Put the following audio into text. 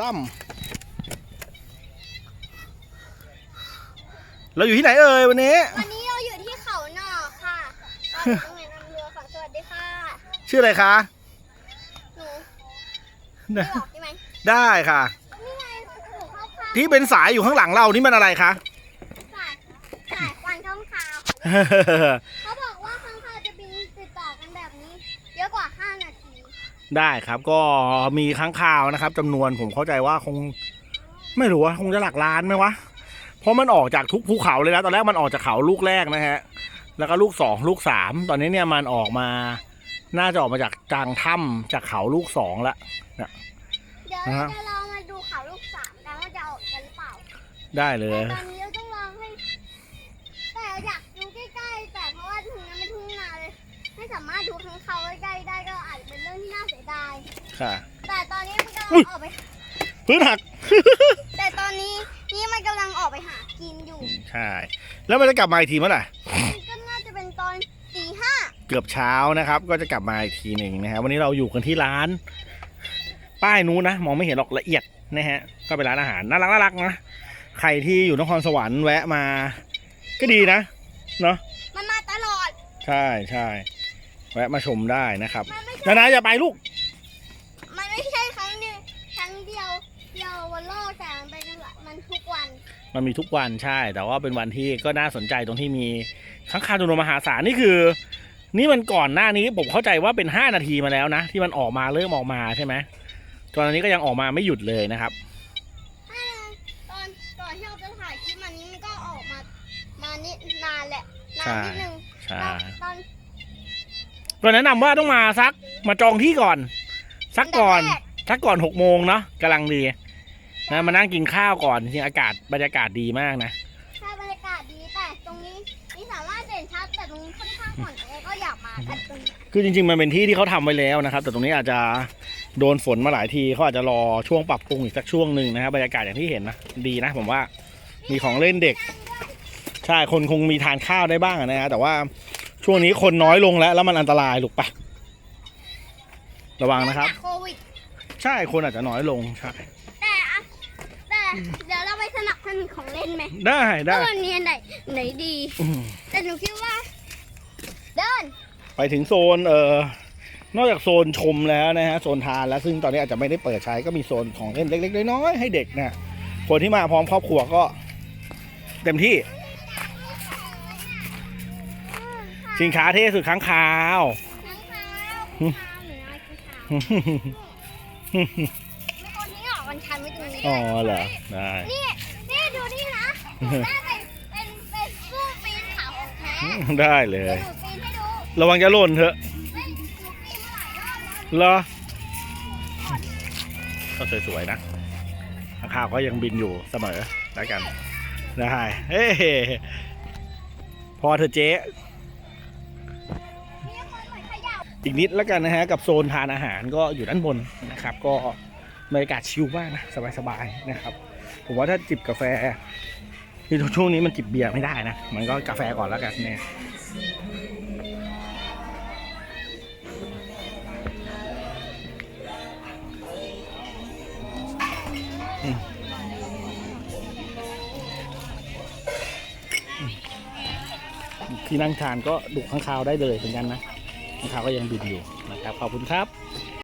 ตั้มเราอยู่ที่ไหนเอ่ยวันนี้ วันนี้เราอยู่ที่เขาหนอกค่ะเราอยู่ตรงไหนนำเรือค่ะสวัสดีค่ะ ชื่ออะไรคะหนูไม่บอกได้ไหมได้ค่ะ นี่ไงหนูเข้าข้างที่เป็นสายอยู่ข้างหลังเรานี่มันอะไรคะ สายสายควันข้างคาวเขา ได้ครับก็มีค้างคาวนะครับจำนวนผมเข้าใจว่าคง ไม่รู้ว่าคงจะหลักล้านไหมวะเพราะมันออกจากทุกภูเขาเลยนะตอนแรกมันออกจากเขาลูกแรกนะฮะแล้วก็ลูกสองลูกสามตอนนี้เนี่ยมันออกมา น่าจะออกมาจากกลางถ้ำจากเขาลูกสองละเดี๋ยวอ่าเราฮะ จะลองมาดูเขาลูกสามกันว่าจะออกกันหรือเปล่าได้เลแต่ยตอนนี้ ค่ะ แต่ตอนนี้มันกำลัอุ๊งยออกไป พื้นหัก แต่ตอนนี้นี่มันกำลังออกไปหากินอยู่ ใช่ แล้วมันจะกลับมาอีกทีเมื่อไหร่มันก็น่าจะเป็นตอนตีห้าเกือบเช้านะครับ ก็จะกลับมาอีกทีหนึ่งนะฮะวันนี้เราอยู่กันที่ร้าน ป้ายนู้นนะมองไม่เห็นหรอกละเอียดนะฮะ ก็เป็นร้านอาหารน่ารักน่ารักนะใครที่อยู่นครสวรรค์แวะมา ก็ดีนะเนาะมันมาตลอด ใช่ใช่แวะมาชมได้นะครับมันไม่ใช่นานาอย่าไปลูก โลกแต่มันเป็นมันทุกวัน มันมีทุกวันใช่ แต่ว่าเป็นวันที่ก็น่าสนใจตรงที่มีข้างคาวจำนวนมหาศาลนี่คือ นี่มันก่อนหน้านี้ผมเข้าใจว่าเป็นห้านาทีมาแล้วนะ ที่มันออกมาเริ่มออกมาใช่ไหมตอนนี้ก็ยังออกมาไม่หยุดเลยนะครับถ้าตอนก่อนที่เราจะถ่ายคลิปมันนี้มันก็ออกมามานิดนานแหละนานนิดนึงใช่ตอนก็แนะนำว่าต้องมาสักมาจองที่ก่อนสักก่อนแรกสักก่อนหกโมงเนาะกำลังดี นะมานั่งกินข้าวก่อนจริงๆอากาศบรรยากาศดีมากนะถ้าบรรยากาศดีแต่ตรงนี้นี่สามารถเด่นชัดแต่ตรงนี้ค่อนข้างอ่อนแอก็อยากมากันตรงนี้คือจริง ๆ มันเป็นที่ที่เขาทำไว้แล้วนะครับ แต่ตรงนี้อาจจะโดนฝนมาหลายทีเขาอาจจะรอช่วงปรับปรุงอีกสักช่วงหนึ่งนะครับบรรยากาศอย่างที่เห็นนะดีนะผมว่ามีของเล่นเด็ก ใช่คนคงมีทานข้าวได้บ้างนะฮะแต่ว่าช่วงนี้คนน้อยลงแล้ว แล้วมันอันตรายลูกปะระวังนะครับ โควิด ใช่คนอาจจะน้อยลงใช่แต่อะแต่ เดี๋ยวเราไปสนับสนุนของเล่นไหมได้ได้ ว่าวันนี้ไหนไหนดีอืมแต่หนูคิดว่า เดิน ไปถึงโซนเอ่อนอกจากโซนชมแล้วนะฮะโซนทานแล้วซึ่งตอนนี้อาจจะไม่ได้เปิดใช้ก็มีโซนของเล่นเล็กๆน้อยๆให้เด็กนะคนที่มาพร้อมครอบครัวก็เต็มที่ สินค้าเท่สุดค้างคาว น้ำขาวข้าวหนูน้อยข้าวไม่คนนี้ออก วันชันไว้ตรงนี้อ๋อเหรอได้นี่นี่ดูนี่นะหนูน่าเป็นเป็นเป็นผู้ปีนเขาของแท้ได้เลเดี๋ยวยหนูปีนให้ดูระวังจะหล่นเถอะเฮ้ยหนูปีนมาหลายรอบแล้วเหรอก็สวยๆนะค้างคาวก็ยังบินอยู่เสมอแล้วกันได้เฮ้พอเธอะเจ๊ มีคนเหมือนเขย่า อีกนิดแล้วกันนะฮะ กับโซนทานอาหารก็อยู่ด้านบนนะครับ ก็ บรรยากาศชิลมากนะสบายๆนะครับ ผมว่าถ้าจิบกาแฟคือช่วงนี้มันจิบเบียร์ไม่ได้นะ มันก็กาแฟก่อนแล้วกันเนี่ยอืมที่นั่งทานก็ดุข้างคาวได้เลยเหมือนกันนะข้างคาวก็ยังบินอยู่นะครับ ขอบคุณครับ